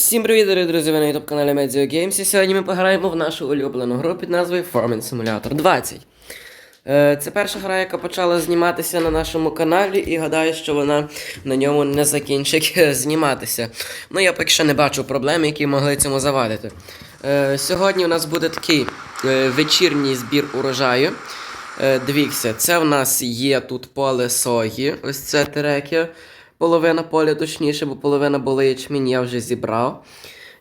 Всім привіт, дорогі друзі, ви на youtube каналі Medio Games і сьогодні ми пограємо в нашу улюблену гру під назвою Farming Simulator 20. Е, Це перша гра, яка почала зніматися на нашому каналі, і гадаю, що вона на ньому не закінчить е, зніматися. Ну, я поки що не бачу проблем, які могли цьому завадити. Е, Сьогодні у нас буде такий вечірній збір урожаю. Дивіться, це в нас є тут поле сої, ось це тереки. Половина поля точніше, бо половина була ячмінь, я вже зібрав.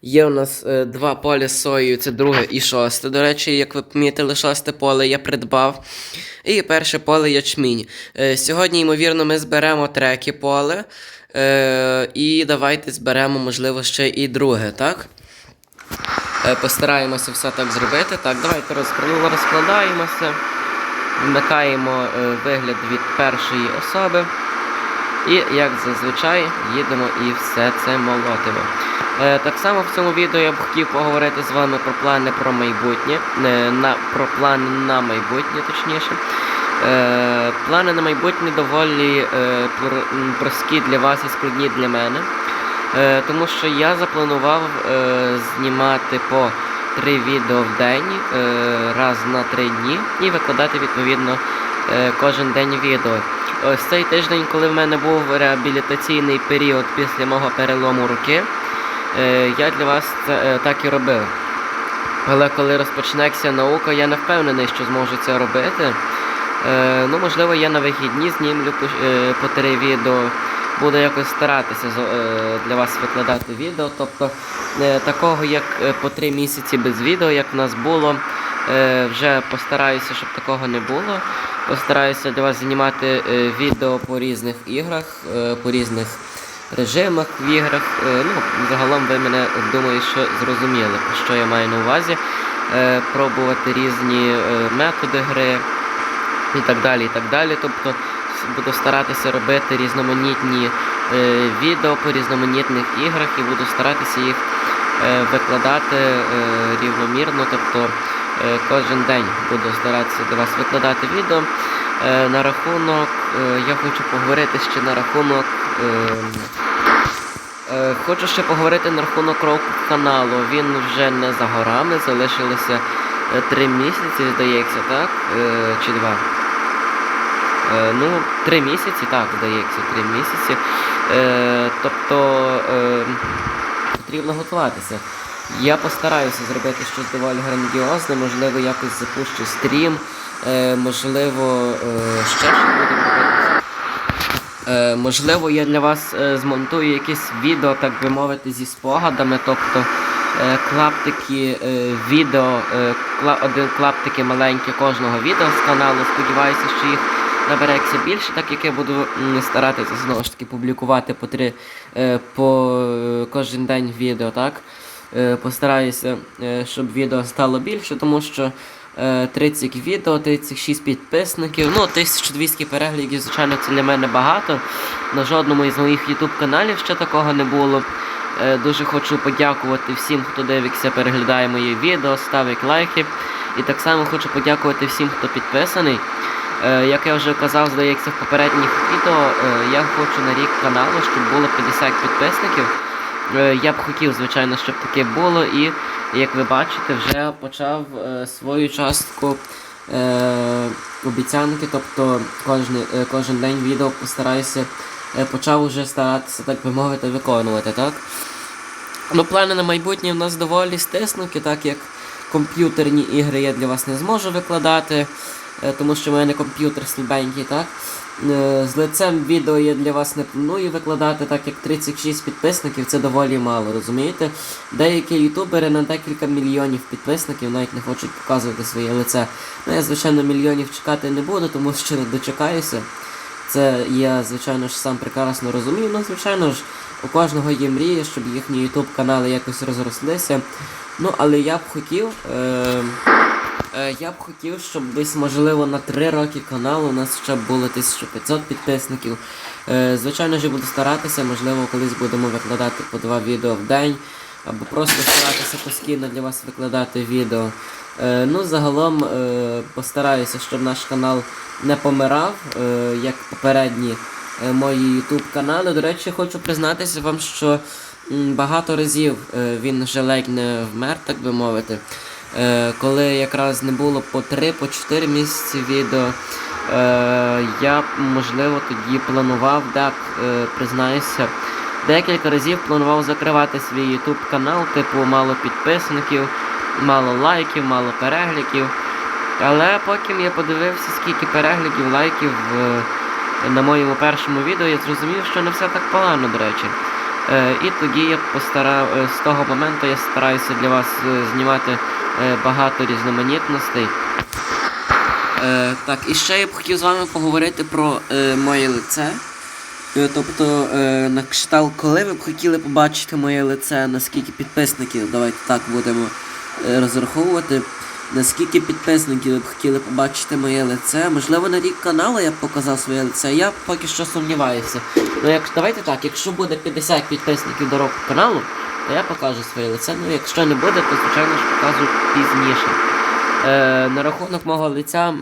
Є у нас е, два поля з соєю, це друге і шосте. До речі, як ви помітили, шосте поле я придбав. І перше поле ячмінь. Е, сьогодні, ймовірно, ми зберемо третє поле. Е, і давайте зберемо, можливо, ще і друге, так? Е, постараємося все так зробити. Так, давайте розкладаємося, вмикаємо е, вигляд від першої особи. І як зазвичай їдемо і все це молотимо. Е, так само в цьому відео я б хотів поговорити з вами про плани про майбутнє. е, на, про плани на майбутнє, точніше. Е, плани на майбутнє доволі е, пр- прості для вас і складні для мене. Е, тому що я запланував е, знімати по три відео в день, е, раз на три дні, і викладати відповідно е, кожен день відео. Ось цей тиждень, коли в мене був реабілітаційний період після мого перелому руки, е, я для вас е, так і робив. Але коли розпочнеться наука, я не впевнений, що зможу це робити. Е, ну, можливо, я на вихідні знімлю по, три відео. Буду якось старатися для вас викладати відео. Тобто такого, як по три місяці без відео, як в нас було, вже постараюся, щоб такого не було. Постараюся для вас знімати е, відео по різних іграх, е, по різних режимах в іграх. Е, ну, загалом ви мене думаю, що зрозуміли, що я маю на увазі. Пробувати різні методи гри і так далі. і так далі. Тобто буду старатися робити різноманітні відео по різноманітних іграх і буду старатися їх викладати рівномірно. Тобто кожен день буду старатися до вас викладати відео. Е, на рахунок, е, я хочу поговорити ще на рахунок. Е, Е, Хочу ще поговорити на рахунок року каналу. Він вже не за горами, залишилося е, три місяці, здається, так? Е, Чи два? Е, Ну, три місяці, так, здається, три місяці. Е, Тобто е, потрібно готуватися. Я постараюся зробити щось доволі грандіозне, можливо, якось запущу стрім, е, можливо, е, ще щось буду робити. Е, можливо, я для вас е, змонтую якесь відео, так би мовити, зі спогадами, тобто е, клаптики е, відео, е, кла, один клаптики маленькі кожного відео з каналу. Сподіваюся, що їх набереться більше, так як я буду старатися знову ж таки публікувати по три е, по е, кожен день відео, так? Е, постараюся, е, щоб відео стало більше, тому що е, 30 відео, 36 підписників, ну 1200 переглядів, звичайно, це для мене багато. На жодному із моїх YouTube каналів ще такого не було. Е, Дуже хочу подякувати всім, хто дивиться, переглядає мої відео, ставить лайки. І так само хочу подякувати всім, хто підписаний. Е, Як я вже казав, здається, в попередніх відео, е, я хочу на рік каналу, щоб було 50 підписників. Е, Я б хотів, звичайно, щоб таке було, і як ви бачите, вже почав е, свою частку е, обіцянки, тобто кожен, кожен день відео постараюся, почав уже старатися, так би мовити, виконувати, так? Ну, плани на майбутнє в нас доволі стиснуті, так як комп'ютерні ігри я для вас не зможу викладати, тому що в мене комп'ютер слабенький, так? Е, З лицем відео я для вас не планую викладати, так як 36 підписників це доволі мало, розумієте? Деякі ютубери на декілька мільйонів підписників навіть не хочуть показувати своє лице. Ну, я, звичайно, мільйонів чекати не буду, тому що не дочекаюся. Це я, звичайно ж, сам прекрасно розумію. Ну, звичайно ж, у кожного є мрія, щоб їхні ютуб канали якось розрослися. Ну, але я б хотів. Е- Е, Я б хотів, щоб десь, можливо, на 3 роки каналу у нас ще було 1500 підписників. Е, Звичайно ж, я буду старатися, можливо, колись будемо викладати по два відео в день, або просто старатися постійно для вас викладати відео. Е, Ну, загалом е, постараюся, щоб наш канал не помирав, е, як попередні е, мої YouTube канали. До речі, хочу признатися вам, що багато разів е, він вже ледь не вмер, так би мовити. Е, коли якраз не було по 3 по 4 місяці відео, е, я можливо тоді планував, так е, признаюся, декілька разів планував закривати свій YouTube канал, типу мало підписників, мало лайків, мало переглядів. Але потім я подивився, скільки переглядів, лайків на моєму першому відео, я зрозумів, що не все так погано, до речі. І тоді я постарав, з того моменту я стараюся для вас знімати багато різноманітностей. Е, так, і ще я б хотів з вами поговорити про е, моє лице. Е, Тобто, е, на кшталт, коли ви б хотіли побачити моє лице, наскільки підписників, давайте так будемо е, розраховувати. Наскільки підписників ви б хотіли побачити моє лице? Можливо, на рік каналу я б показав своє лице. Я поки що сумніваюся. Ну як давайте так, якщо буде 50 підписників до року каналу, то я покажу своє лице. Ну якщо не буде, то звичайно ж покажу пізніше. Е, на рахунок мого лиця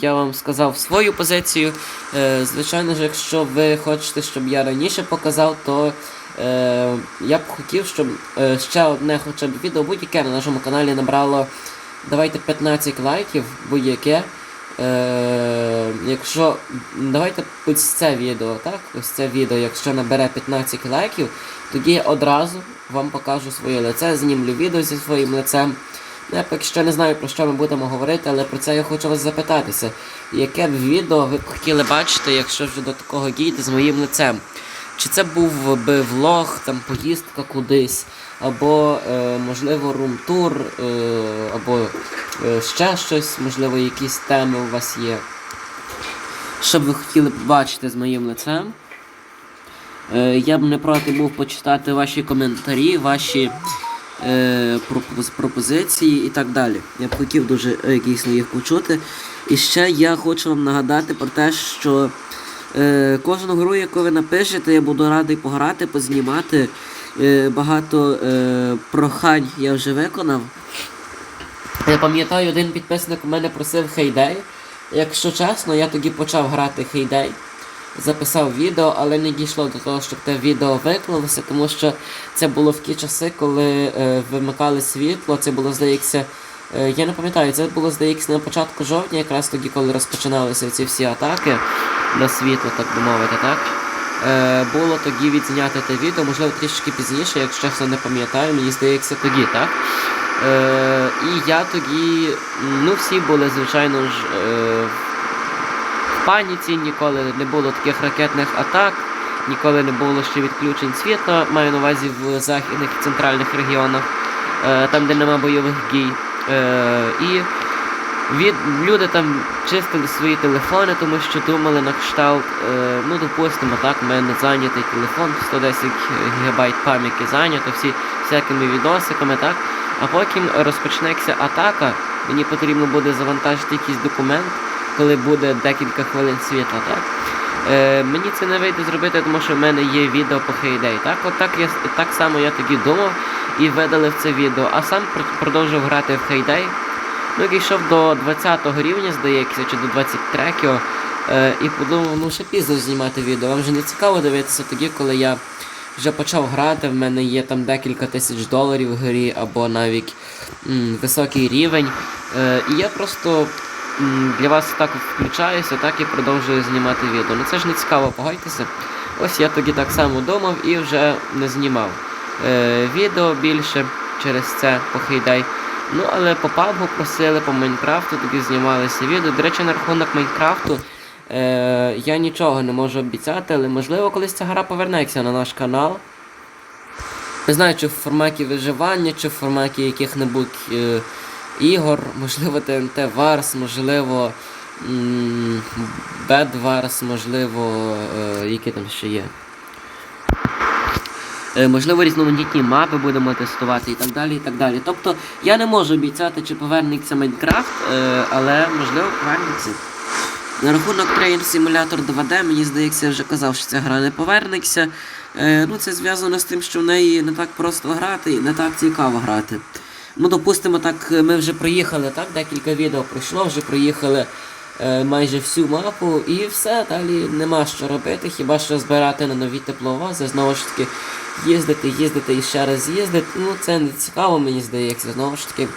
я вам сказав свою позицію. Е, звичайно ж, якщо ви хочете, щоб я раніше показав, то е, я б хотів, щоб е, ще одне хоча б відео будь-яке на нашому каналі набрало давайте 15 лайків, будь-яке. Е, якщо давайте ось це відео, так? Ось це відео, якщо набере 15 лайків, тоді я одразу вам покажу своє лице, знімлю відео зі своїм лицем. Ну, Я поки що не знаю про що ми будемо говорити, але про це я хочу вас запитатися. Яке б відео ви б хотіли бачити, якщо вже до такого дійде з моїм лицем? Чи це був би влог, там поїздка кудись, або, е, можливо, румтур, е, або е, ще щось, можливо, якісь теми у вас є. Що б ви хотіли побачити з моїм лицем? Е, я б не проти був почитати ваші коментарі, ваші е, пропоз- пропозиції і так далі. Я б хотів дуже е, дійсно їх почути. І ще я хочу вам нагадати про те, що е, кожну гру, яку ви напишете, я буду радий пограти, познімати. Е, багато е, прохань я вже виконав. Я пам'ятаю, один підписник у мене просив Хейдей. Якщо чесно, я тоді почав грати Хейдей. Записав відео, але не дійшло до того, щоб те відео виклалося, тому що це було в ті часи, коли е, вимикали світло. Це було, здається, е, я не пам'ятаю, це було, здається, на початку жовтня, якраз тоді, коли розпочиналися ці всі атаки на світло, так би мовити, так? Е, було тоді відзняти те відео, можливо, трішки пізніше, якщо чесно не пам'ятаю, мені здається тоді, так? Е, і я тоді, ну всі були, звичайно ж, е, в паніці, ніколи не було таких ракетних атак, ніколи не було ще відключень світла, маю на увазі в західних і центральних регіонах, е, там, де нема бойових дій. Е, і від, люди там чистили свої телефони, тому що думали на кшталт, е, ну допустимо, так, в мене зайнятий телефон, 110 ГБ пам'яті зайнято, всі всякими відосиками, так. А потім розпочнеться атака, мені потрібно буде завантажити якийсь документ, коли буде декілька хвилин світла, так? Е, мені це не вийде зробити, тому що в мене є відео по Хейдей. Так, от так, я, так само я тоді думав і видалив це відео, а сам продовжив грати в Хейдей. Ну, дійшов до 20-го рівня, здається, чи до 23-го. Е, і подумав, ну ще пізно знімати відео. Вам вже не цікаво дивитися тоді, коли я вже почав грати, в мене є там декілька тисяч доларів в грі, або навіть м, високий рівень. Е, і я просто м, для вас так включаюся, так і продовжую знімати відео. Ну це ж не цікаво, погодьтеся. Ось я тоді так само думав і вже не знімав е, відео більше через це по Хейдай. Ну, але по PUBG просили, по Майнкрафту тоді знімалися відео. До речі, на рахунок Майнкрафту е, я нічого не можу обіцяти, але можливо колись ця гра повернеться на наш канал. Не знаю, чи в форматі виживання, чи в форматі яких-небудь е, ігор, можливо, TNT Wars, можливо. Bed можливо, е, які там ще є. Е, Можливо, різноманітні мапи будемо тестувати і так далі. і так далі. Тобто я не можу обіцяти, чи повернеться Майнкрафт, е, але можливо повернеться. На рахунок Train Simulator 2D, мені здається, я вже казав, що ця гра не повернеться. Е, ну, це зв'язано з тим, що в неї не так просто грати і не так цікаво грати. Ну, допустимо, так, ми вже проїхали, так, декілька відео пройшло, вже проїхали майже всю мапу і все, далі нема що робити, хіба що збирати на нові тепловози, знову ж таки їздити, їздити і ще раз їздити. Ну це не цікаво, мені здається, знову ж таки.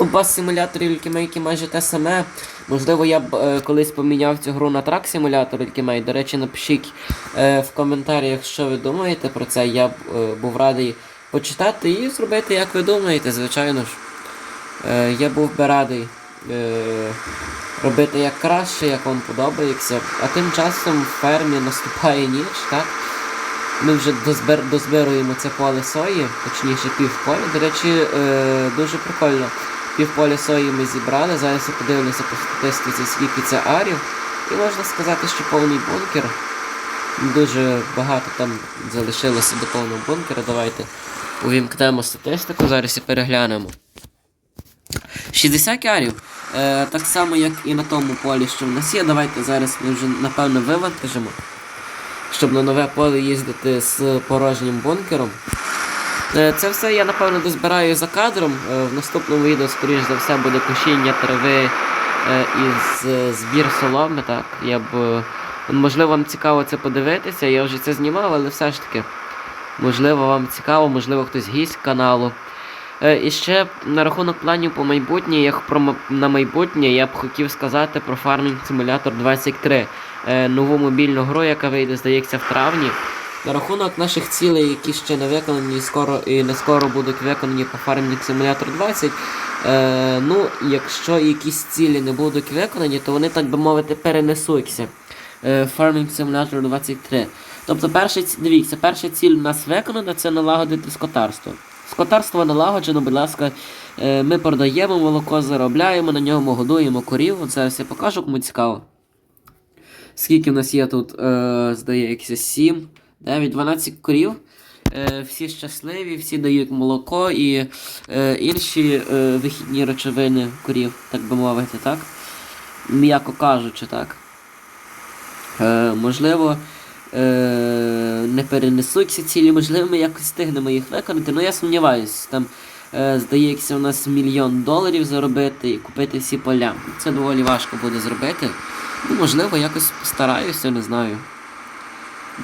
У бас симуляторів Ultimate майже те саме. Можливо, я б е, колись поміняв цю гру на трак симулятор Ultimate. До речі, напишіть е, в коментарях, що ви думаєте про це. Я б е, був радий почитати і зробити, як ви думаєте, звичайно ж. Е, я був би радий е, робити як краще, як вам подобається. А тим часом в фермі наступає ніч, так? Ми вже дозбер, дозбируємо це поле сої, точніше півполя. До речі, е, дуже прикольно. Півполя сої ми зібрали. Зараз я подивлюся по статистиці, скільки це арів. І можна сказати, що повний бункер. Дуже багато там залишилося до повного бункера. Давайте увімкнемо статистику, зараз і переглянемо. 60 арів. Е, так само, як і на тому полі, що в нас є. Давайте зараз ми вже напевно вивантажимо щоб на нове поле їздити з порожнім бункером. Е, Це все я напевно дозбираю за кадром. Е, В наступному відео, скоріш за все, буде кошіння трави е, і з- збір соломи. Так. Я б, е, можливо, вам цікаво це подивитися, я вже це знімав, але все ж таки, можливо, вам цікаво, можливо, хтось гість каналу. Е, І ще на рахунок планів по майбутнє, як про на майбутнє, я б хотів сказати про Farming Simulator 23, е, нову мобільну гру, яка вийде, здається, в травні. На рахунок наших цілей, які ще не виконані скоро і не скоро будуть виконані по Farming Simulator 20. Е, ну, якщо якісь цілі не будуть виконані, то вони, так би мовити, перенесуться. Е, Farming Simulator 23. Тобто, перша, дивіться, перша ціль у нас виконана це налагодити скотарство. Скотарство налагоджено, будь ласка, е, ми продаємо молоко, заробляємо, на ньому годуємо корів. От зараз я покажу, кому цікаво. Скільки в нас є тут, е, здається, 7, 9, 12 корів. Е, всі щасливі, всі дають молоко і інші вихідні речовини корів, так би мовити, так? М'яко кажучи, так. Можливо, е, не перенесуться цілі, можливо, ми якось встигнемо їх виконати. Ну я сумніваюся, там, е, здається, у нас мільйон доларів заробити і купити всі поля. Це доволі важко буде зробити. Ну, можливо, якось постараюся, не знаю.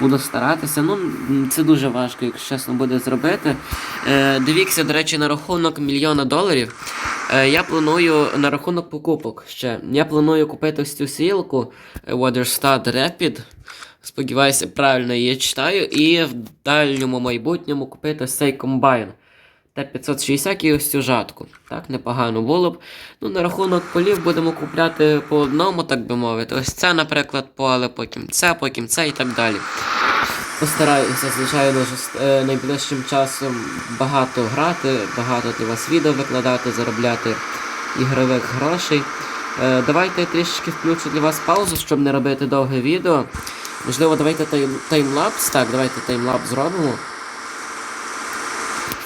Буду старатися. Ну, це дуже важко, якщо чесно буде зробити. Е, дивіться, до речі, на рахунок мільйона доларів. Е, я планую на рахунок покупок ще. Я планую купити ось цю сілку е, Waterstad Rapid. Сподіваюся, правильно її читаю. І в дальньому майбутньому купити цей комбайн. Т-560 і ось цю жатку. Так, непогано було б. Ну, на рахунок полів будемо купляти по одному, так би мовити. Ось це, наприклад, поле, потім це, потім це і так далі. Постараюся, звичайно, е, найближчим часом багато грати, багато для вас відео викладати, заробляти ігрових грошей. Е, давайте я трішечки включу для вас паузу, щоб не робити довге відео. Можливо, давайте тайм, таймлапс. Так, давайте таймлапс зробимо.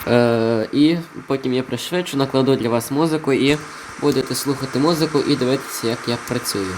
Е, і потім я пришвидшу, накладу для вас музику і будете слухати музику і дивитися, як я працюю.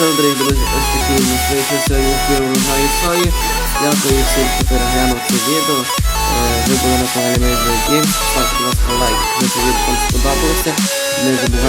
Що, дорогі друзі, ось такі у нас вийшли сьогодні врожаю сої. Дякую всім, хто переглянув це відео. Е, Ви були на каналі Major Games. Ставте, будь ласка, лайк, якщо відео вам сподобалося. Не забувайте.